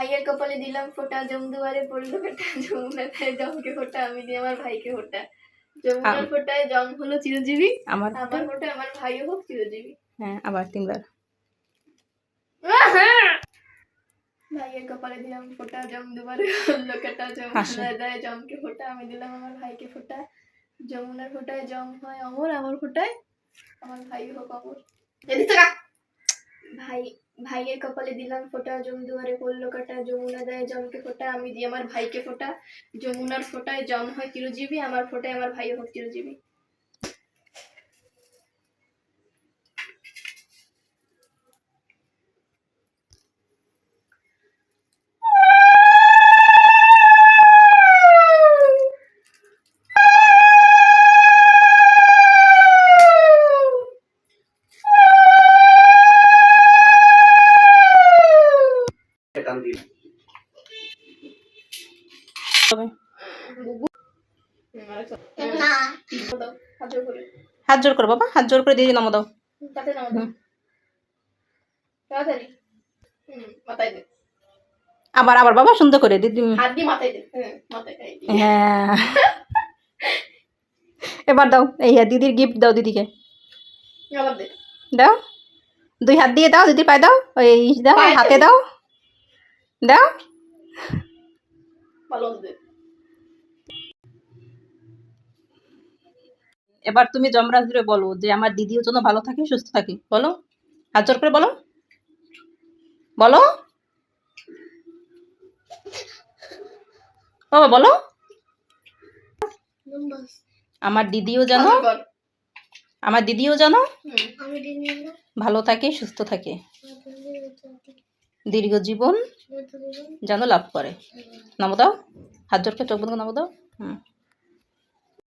ভাইয়ের কপালে দিলাম ফোঁটা জমদুয়ারে পড়ল কাটা যমুনাথায় জমকে ফোঁটা আমি দিয়ে আমার ভাইকে ফোটা। যমুনার ফোটায় জম হলো চিরজীবী আমার আমার ফোঁটায় আমার ভাইও হোক চিরজীবী। হ্যাঁ আবার তিনবার। ভাইয়ের কপালে দিলাম ফোটা জম দুবারে পড়ল কাটা। জমকে ফোঁটা আমি দিলাম আমার ভাইকে ফোঁটা। যমুনার ফোঁটায় জম হয় অমর আমার ফোঁটায় আমার ভাই হোক অমর। এদিক। ভাই, ভাইয়ের কপালে দিলাম ফোঁটা জমদুয়ারে পড়ল কাটা, যমুনা দেয় জমকে ফোঁটা, আমি দিই আমার ভাইকে ফোঁটা, যমুনার ফোঁটায় জম হয় চিরজীবী আমার ফোঁটায় আমার ভাই হোক চিরজীবী দিন। হাত জোড় করে হাত জোর করো বাবা হাত জোর করে দিয়ে নম দাও। তাতে নাও দাও। হুম। তাড়াতাড়ি। হুম মাথায় দে। আবার আবার বাবা সুন্দর করে দিদি হাত দিয়ে মাথায় দে। হ্যাঁ মাথায় খাই দি এবার দাও এই হ্যাঁ, দিদির গিফট দাও দিদিকে। দাও। দুই হাত দিয়ে দাও দিদির পায়ে দাও ওই দাও হাতে দাও। দাও। এবার তুমি যমরাজ ধরে বলো যে আমার দিদিও যেন ভালো থাকে সুস্থ থাকে। বলো। হাত জোর করে বলো। বলো। বাবা বলো। আমার দিদিও যেন আমার দিদিও যেন ভালো থাকে সুস্থ থাকে। দীর্ঘ জীবন যেন লাভ করে। নামো দাও। হাত জোরকে চোখ বন্ধ করে নামো দাও। হুম।